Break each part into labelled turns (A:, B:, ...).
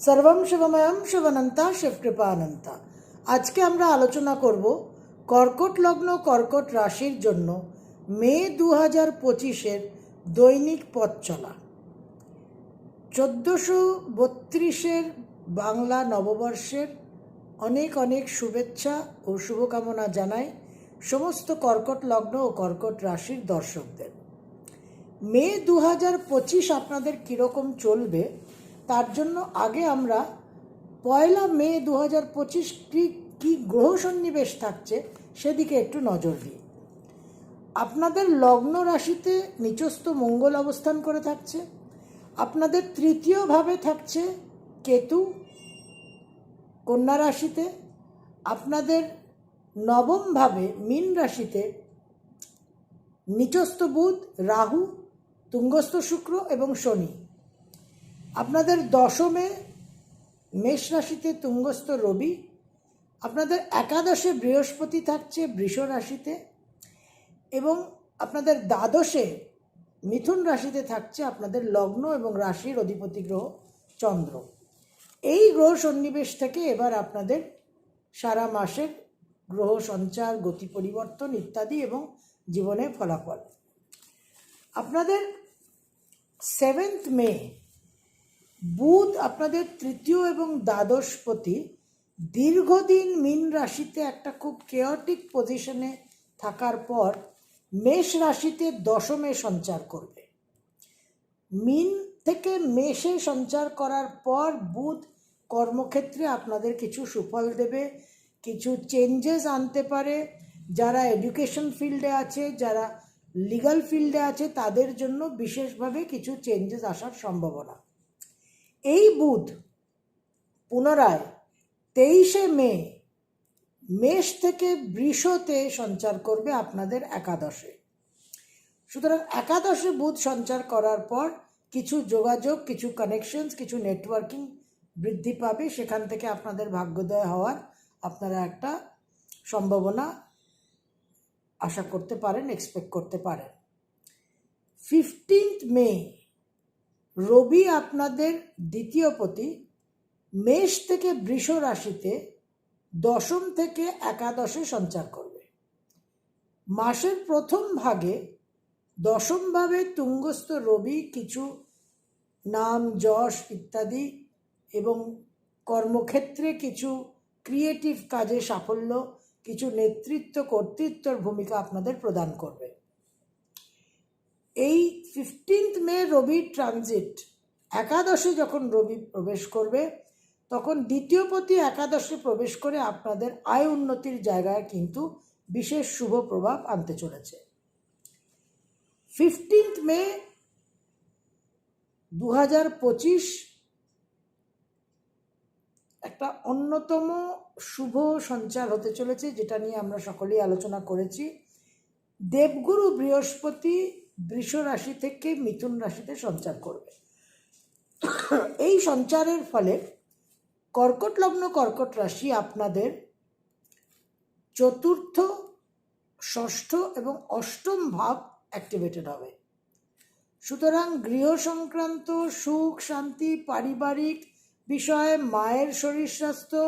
A: সর্বম শিবময়ম শিবনন্তা শিবকৃপানন্তা। আজকে আমরা আলোচনা করব কর্কট লগ্ন, কর্কট রাশির জন্য মে দু হাজার পঁচিশের দৈনিক পথ চলা। চোদ্দোশো বত্রিশের বাংলা নববর্ষের অনেক অনেক শুভেচ্ছা ও শুভকামনা জানাই সমস্ত কর্কট লগ্ন ও কর্কট রাশির দর্শকদের। মে দু হাজার পঁচিশ আপনাদের কীরকম চলবে তার জন্য আগে আমরা পয়লা মে দু হাজার পঁচিশ কী কী গ্রহ সন্নিবেশ থাকছে সেদিকে একটু নজর দিই। আপনাদের লগ্ন রাশিতে নিচস্থ মঙ্গল অবস্থান করে থাকছে। আপনাদের তৃতীয় ভাবে থাকছে কেতু কন্যা রাশিতে। আপনাদের নবম ভাবে মীন রাশিতে নিচস্থ বুধ, রাহু, তুঙ্গস্থ শুক্র এবং শনি। আপনাদের দশমে মেষ রাশিতে তুঙ্গস্থ রবি, আপনাদের একাদশে বৃহস্পতি থাকছে বৃষ রাশিতে এবং আপনাদের দ্বাদশে মিথুন রাশিতে থাকছে আপনাদের লগ্ন এবং রাশির অধিপতি গ্রহ চন্দ্র। এই গ্রহ সন্নিবেশ থেকে এবার আপনাদের সারা মাসের গ্রহ সঞ্চার, গতি পরিবর্তন ইত্যাদি এবং জীবনের ফলাফল। আপনাদের সেভেন্থ মে বুধ আপনাদের তৃতীয় এবং দ্বাদশপতি দীর্ঘদিন মিন রাশিতে একটা খুব কেয়টিক পজিশনে থাকার পর মেষ রাশিতে দশমে সঞ্চার করবে। মিন থেকে মেষে সঞ্চার করার পর বুধ কর্মক্ষেত্রে আপনাদের কিছু সুফল দেবে, কিছু চেঞ্জেস আনতে পারে। যারা এডুকেশন ফিল্ডে আছে, যারা লিগ্যাল ফিল্ডে আছে, তাদের জন্য বিশেষভাবে কিছু চেঞ্জেস আসার সম্ভাবনা। এই বুধ পুনরায় তেইশে মে, মেষ থেকে বৃষতে সঞ্চার করবে আপনাদের একাদশে। সুতরাং একাদশে বুধ সঞ্চার করার পর কিছু যোগাযোগ, কিছু কানেকশনস কিছু নেটওয়ার্কিং বৃদ্ধি পাবে। সেখান থেকে আপনাদের ভাগ্যোদয় হওয়ার আপনারা একটা সম্ভাবনা আশা করতে পারেন এক্সপেক্ট করতে পারেন। ফিফটিন্থ মে রবি আপনাদের দ্বিতীয় পতি, মেষ থেকে বৃষ রাশিতে দশম থেকে একাদশে সঞ্চার করবে। মাসের প্রথম ভাগে দশমভাবে তুঙ্গস্থ রবি কিছু নাম, যশ ইত্যাদি এবং কর্মক্ষেত্রে কিছু ক্রিয়েটিভ কাজে সাফল্য, কিছু নেতৃত্ব, কর্তৃত্বর ভূমিকা আপনাদের প্রদান করবে। এই ফিফটিন্থ মে রবির ট্রানজিট একাদশে যখন রবি প্রবেশ করবে, তখন দ্বিতীয় পতি একাদশে প্রবেশ করে আপনাদের আয় উন্নতির জায়গায় কিন্তু বিশেষ শুভ প্রভাব আনতে চলেছে। ফিফটিন্থ মে দু হাজার পঁচিশ একটা অন্যতম শুভ সঞ্চার হতে চলেছে, যেটা নিয়ে আমরা সকলেই আলোচনা করেছি। দেবগুরু বৃহস্পতি বৃষ রাশি থেকে মিথুন রাশিতে সঞ্চার করবে। এই সঞ্চারের ফলে কর্কট লগ্ন, কর্কট রাশি আপনাদের চতুর্থ, ষষ্ঠ এবং অষ্টম ভাব অ্যাক্টিভেটেড হবে। সুতরাং গৃহ সংক্রান্ত সুখ, শান্তি, পারিবারিক বিষয়ে, মায়ের শরীর স্বাস্থ্য,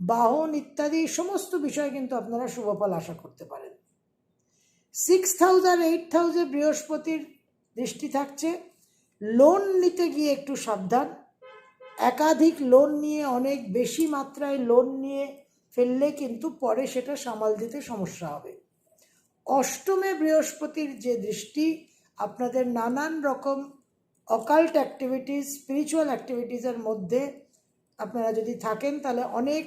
A: বাহন ইত্যাদি সমস্ত বিষয়ে কিন্তু আপনারা শুভফল আশা করতে পারেন। সিক্স থাউজেন্ড এইট থাউজেন্ড বৃহস্পতির দৃষ্টি থাকছে। লোন নিতে গিয়ে একটু সাবধান। একাধিক লোন নিয়ে, অনেক বেশি মাত্রায় লোন নিয়ে ফেললে কিন্তু পরে সেটা সামাল দিতে সমস্যা হবে। অষ্টমে বৃহস্পতির যে দৃষ্টি, আপনাদের নানান রকম অকাল্ট অ্যাক্টিভিটিস স্পিরিচুয়াল অ্যাক্টিভিটিসের মধ্যে আপনারা যদি থাকেন, তাহলে অনেক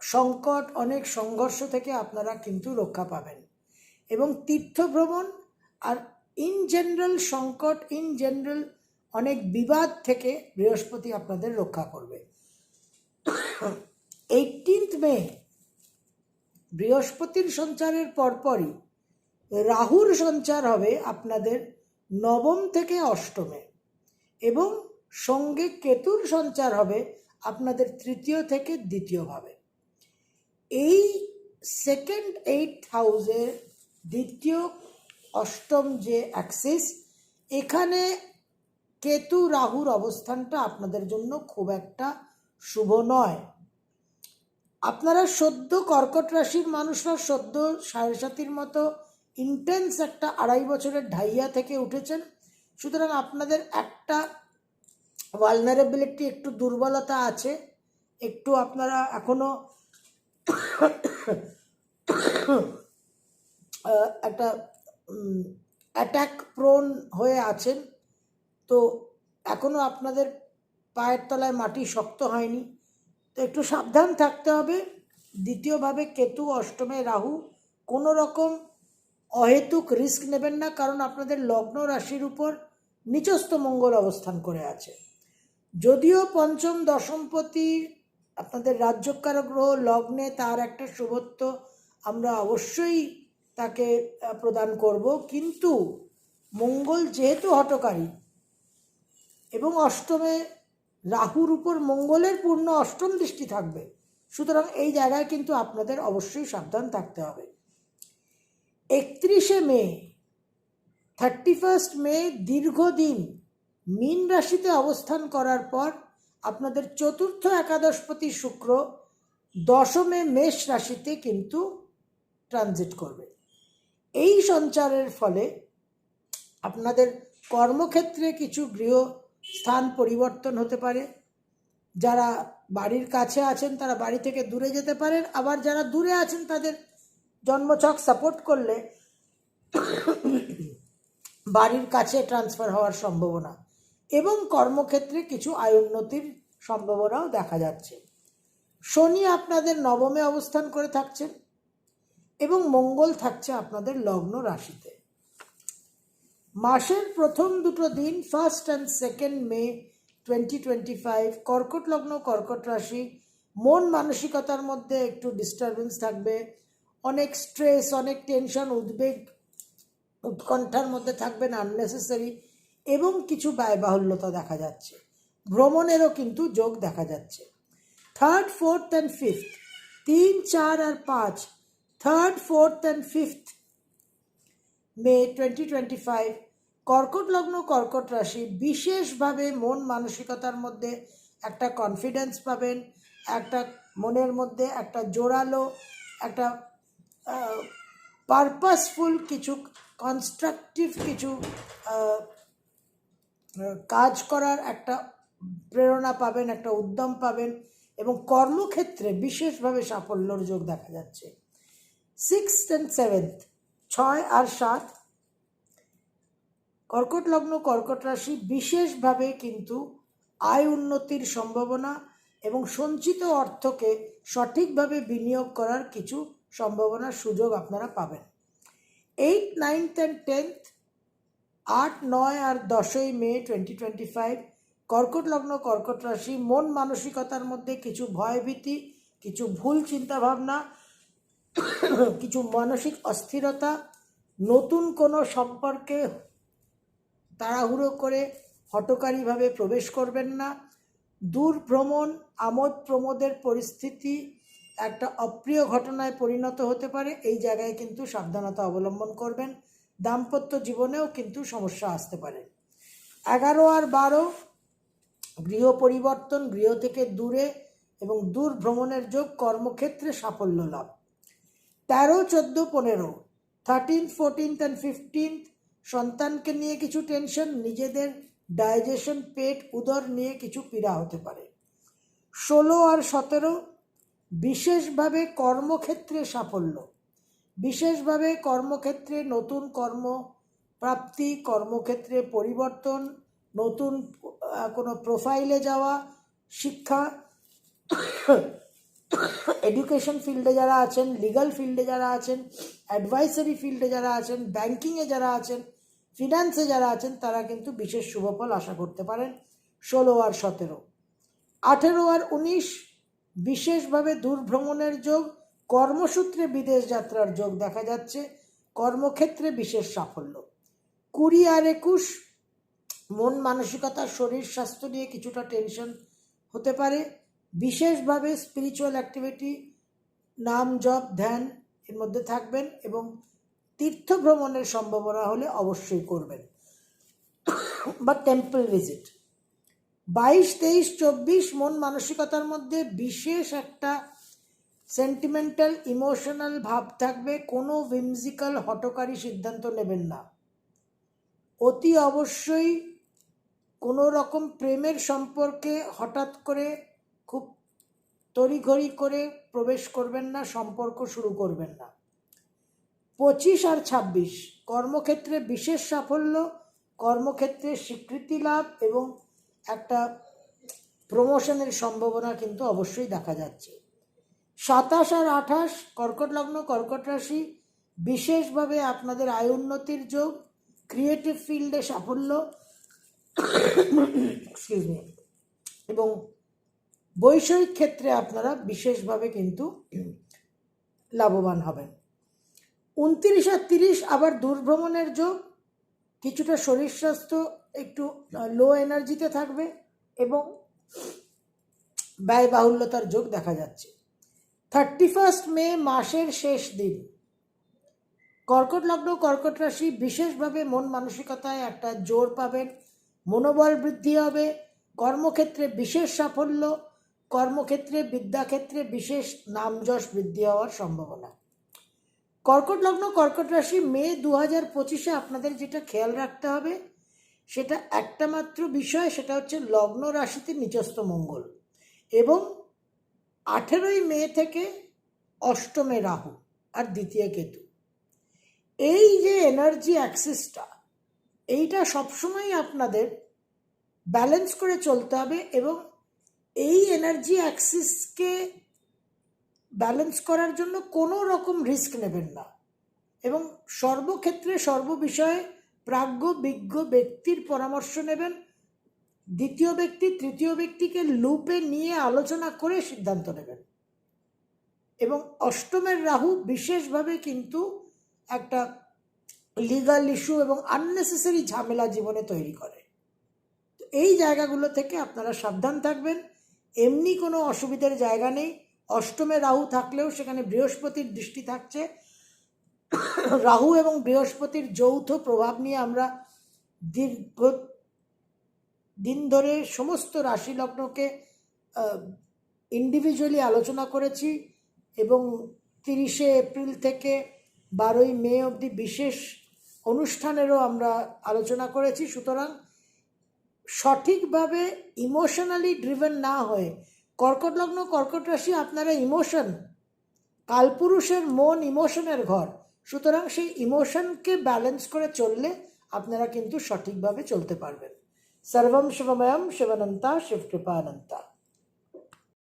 A: সংকট অনেক সংঘর্ষ থেকে আপনারা কিন্তু রক্ষা পাবেন। এবং তীর্থ ভ্রমণ আর ইন জেনারেল সংকট ইন জেনারেল অনেক বিবাদ থেকে বৃহস্পতি আপনাদের রক্ষা করবে। এইটিনথ মে বৃহস্পতির সঞ্চারের পরপরই রাহুর সঞ্চার হবে আপনাদের নবম থেকে অষ্টমে এবং সঙ্গে কেতুর সঞ্চার হবে আপনাদের তৃতীয় থেকে দ্বিতীয়ভাবে এই সেকেন্ড এইট হাউসের দ্বিতীয় অষ্টম যে অ্যাক্সিস এখানে কেতু রাহুর অবস্থানটা আপনাদের জন্য খুব একটা শুভ নয়। আপনারা সদ্য কর্কট রাশির মানুষরা সদ্য সাড়ে সাতির মতো ইন্টেন্স একটা আড়াই বছরের ঢাইয়া থেকে উঠেছেন। সুতরাং আপনাদের একটা ভালনারেবিলিটি একটু দুর্বলতা আছে। একটু আপনারা এখনও আহ, একটা অ্যাটাক প্রোন হয়ে আছেন। তো এখনও আপনাদের পায়ের তলায় মাটি শক্ত হয়নি। তো একটু সাবধান থাকতে হবে। দ্বিতীয়ভাবে কেতু, অষ্টমে রাহু, কোনো রকম অহেতুক রিস্ক নেবেন না, কারণ আপনাদের লগ্ন রাশির উপর নিচস্থ মঙ্গল অবস্থান করে আছে। যদিও পঞ্চম দশমপতি আপনাদের রাজ্যকারক গ্রহ লগ্নে তার একটা শুভত্ব আমরা অবশ্যই তাকে প্রদান করব। কিন্তু মঙ্গল যেহেতু হটকারী এবং অষ্টমে রাহুর উপর মঙ্গলের পূর্ণ অষ্টম দৃষ্টি থাকবে, সুতরাং এই জায়গায় কিন্তু আপনাদের অবশ্যই সাবধান থাকতে হবে। একত্রিশে মে, থার্টি ফার্স্ট মে দীর্ঘদিন মীন রাশিতে অবস্থান করার পর আপনাদের চতুর্থ একাদশপতি শুক্র দশমে মেষ রাশিতে কিন্তু ট্রানজিট করবে। এই সঞ্চারের ফলে আপনাদের কর্মক্ষেত্রে কিছু গৃহ স্থান পরিবর্তন হতে পারে। যারা বাড়ির কাছে আছেন, তারা বাড়ি থেকে দূরে যেতে পারেন। আবার যারা দূরে আছেন, তাদের জন্মছক সাপোর্ট করলে বাড়ির কাছে ট্রান্সফার হওয়ার সম্ভাবনা এবং কর্মক্ষেত্রে কিছু আয় উন্নতির সম্ভাবনাও দেখা যাচ্ছে। শনি আপনাদের নবমে অবস্থান করে থাকছেন এবং মঙ্গল থাকছে আপনাদের লগ্ন রাশিতে। মাসের প্রথম দুটো দিন first and second May twenty twenty five কর্কট লগ্ন, কর্কট রাশি, মন মানসিকতার মধ্যে একটু ডিস্টারবেন্স থাকবে, অনেক স্ট্রেস অনেক টেনশন উদ্বেগ উৎকণ্ঠার মধ্যে থাকবেন আননেসেসারি এবং কিছু ব্যয়বাহুল্যতা দেখা যাচ্ছে। ভ্রমণেরও কিন্তু যোগ দেখা যাচ্ছে। থার্ড ফোর্থ অ্যান্ড ফিফথ তিন, চার আর পাঁচ। Third fourth and fifth May twenty twenty five কর্কট লগ্ন, কর্কট রাশি, বিশেষভাবে মন মানসিকতার মধ্যে একটা কনফিডেন্স পাবেন, একটা মনের মধ্যে একটা জোরালো, একটা পারপাসফুল কিছু কনস্ট্রাকটিভ কিছু কাজ করার একটা প্রেরণা পাবেন, একটা উদ্যম পাবেন এবং কর্মক্ষেত্রে বিশেষভাবে সাফল্যর যোগ দেখা যাচ্ছে। সিক্স অ্যান্ড সেভেন্থ ছয় আর সাত, কর্কট লগ্ন, কর্কট রাশি বিশেষভাবে কিন্তু আয় উন্নতির সম্ভাবনা এবং সঞ্চিত অর্থকে সঠিকভাবে বিনিয়োগ করার কিছু সম্ভাবনার সুযোগ আপনারা পাবেন। এইট নাইনথ অ্যান্ড টেন্থ আট, নয় আর দশই মে টোয়েন্টি টোয়েন্টি ফাইভ কর্কট লগ্ন, কর্কট রাশি, মন মানসিকতার মধ্যে কিছু ভয়ভীতি, কিছু ভুল চিন্তাভাবনা, কিছু মানসিক অস্থিরতা, নতুন কোনো সম্পর্কে তাড়াহুড়ো করে হটকারীভাবে প্রবেশ করবেন না। দূর ভ্রমণ, আমোদ প্রমোদের পরিস্থিতি একটা অপ্রিয় ঘটনায় পরিণত হতে পারে। এই জায়গায় কিন্তু সাবধানতা অবলম্বন করবেন। দাম্পত্য জীবনেও কিন্তু সমস্যা আসতে পারে। এগারো আর বারো, গৃহ পরিবর্তন, গৃহ থেকে দূরে এবং দূর ভ্রমণের যোগ কর্মক্ষেত্রে সাফল্য লাভ। তেরো, চোদ্দ, পনেরো থার্টিন্থ ফোরটিন্থ অ্যান্ড ফিফটিন্থ সন্তানকে নিয়ে কিছু টেনশন নিজেদের ডাইজেশন পেট, উদর নিয়ে কিছু পীড়া হতে পারে। ষোলো আর সতেরো, বিশেষভাবে কর্মক্ষেত্রে সাফল্য। বিশেষভাবে কর্মক্ষেত্রে নতুন কর্ম প্রাপ্তি কর্মক্ষেত্রে পরিবর্তন, নতুন কোনো প্রোফাইলে যাওয়া, শিক্ষা এডুকেশন ফিল্ডে যারা আছেন লিগ্যাল ফিল্ডে যারা আছেন অ্যাডভাইসারি ফিল্ডে যারা আছেন ব্যাংকিংয়ে যারা আছেন ফিনান্সে যারা আছেন, তারা কিন্তু বিশেষ শুভফল আশা করতে পারেন ষোলো আর সতেরো। আঠেরো আর উনিশ বিশেষভাবে দূরভ্রমণের যোগ কর্মসূত্রে বিদেশ যাত্রার যোগ দেখা যাচ্ছে, কর্মক্ষেত্রে বিশেষ সাফল্য। কুড়ি আর একুশ, মন মানসিকতা, শরীর স্বাস্থ্য নিয়ে কিছুটা টেনশন হতে পারে। বিশেষভাবে স্পিরিচুয়াল অ্যাক্টিভিটি নাম জপ, ধ্যান এর মধ্যে থাকবেন এবং তীর্থ ভ্রমণের সম্ভাবনা হলে অবশ্যই করবেন। বা টেম্পল ভিজিট বাইশ, তেইশ, চব্বিশ, মন মানসিকতার মধ্যে বিশেষ একটা সেন্টিমেন্টাল ইমোশনাল ভাব থাকবে, কোনো ভিমজিক্যাল হটকারী সিদ্ধান্ত নেবেন না। অতি অবশ্যই কোনো রকম প্রেমের সম্পর্কে হঠাৎ করে খুব তড়িঘড়ি করে প্রবেশ করবেন না, সম্পর্ক শুরু করবেন না। পঁচিশ আর ছাব্বিশ, কর্মক্ষেত্রে বিশেষ সাফল্য, কর্মক্ষেত্রে স্বীকৃতি লাভ এবং একটা প্রমোশনের সম্ভাবনা কিন্তু অবশ্যই দেখা যাচ্ছে। সাতাশ আর আঠাশ কর্কট লগ্ন, কর্কট রাশি, বিশেষভাবে আপনাদের আয় উন্নতির যোগ ক্রিয়েটিভ ফিল্ডে সাফল্য এবং বৈষয়িক ক্ষেত্রে আপনারা বিশেষভাবে কিন্তু লাভবান হবেন। উনত্রিশ আর তিরিশ আবার দূরভ্রমণের যোগ, কিছুটা শরীর স্বাস্থ্য একটু লো এনার্জিতে থাকবে এবং ব্যয়বাহুল্যতার যোগ দেখা যাচ্ছে। থার্টি ফার্স্ট মে মাসের শেষ দিন। কর্কট লগ্ন, কর্কট রাশি বিশেষভাবে মন মানসিকতায় একটা জোর পাবেন, মনোবল বৃদ্ধি হবে, কর্মক্ষেত্রে বিশেষ সাফল্য, কর্মক্ষেত্রে, বিদ্যাক্ষেত্রে বিশেষ নামযশ বৃদ্ধি হওয়ার সম্ভাবনা। কর্কট লগ্ন, কর্কট রাশি মে দু হাজার পঁচিশে আপনাদের যেটা খেয়াল রাখতে হবে, সেটা একটা মাত্র বিষয়, সেটা হচ্ছে লগ্ন রাশিতে নিচস্থ মঙ্গল এবং আঠেরোই মে থেকে অষ্টমে রাহু আর দ্বিতীয় কেতু। এই যে এনার্জি অ্যাক্সিসটা এইটা সবসময় আপনাদের ব্যালেন্স করে চলতে হবে এবং এই এনার্জি অ্যাক্সিসকে ব্যালেন্স করার জন্য কোনো রকম রিস্ক নেবেন না। এবং সর্বক্ষেত্রে সর্ববিষয়ে প্রাজ্ঞ, বিজ্ঞ ব্যক্তির পরামর্শ নেবেন দ্বিতীয় ব্যক্তি তৃতীয় ব্যক্তিকে লুপে নিয়ে আলোচনা করে সিদ্ধান্ত নেবেন। এবং অষ্টমের রাহু বিশেষভাবে কিন্তু একটা লিগাল ইস্যু এবং আননেসেসারি ঝামেলা জীবনে তৈরি করে। তো এই জায়গাগুলো থেকে আপনারা সাবধান থাকবেন। এমনি কোনো অসুবিধার জায়গা নেই। অষ্টমে রাহু থাকলেও সেখানে বৃহস্পতির দৃষ্টি থাকছে। রাহু এবং বৃহস্পতির যৌথ প্রভাব নিয়ে আমরা দীর্ঘ দিন ধরে সমস্ত রাশি লগ্নকে ইন্ডিভিজুয়ালি আলোচনা করেছি এবং তিরিশে এপ্রিল থেকে বারোই মে অবধি বিশেষ অনুষ্ঠানেরও আমরা আলোচনা করেছি। সুতরাং সঠিকভাবে ইমোশনালি ড্রিভেন না হয়ে, কর্কট লগ্ন, কর্কট রাশি আপনারা ইমোশন কালপুরুষের মন ইমোশনের ঘর। সুতরাং সেই ইমোশনকে ব্যালেন্স করে চললে আপনারা কিন্তু সঠিকভাবে চলতে পারবেন। সর্বম শিবময়ম শিবানন্তা শিবকৃপানন্তা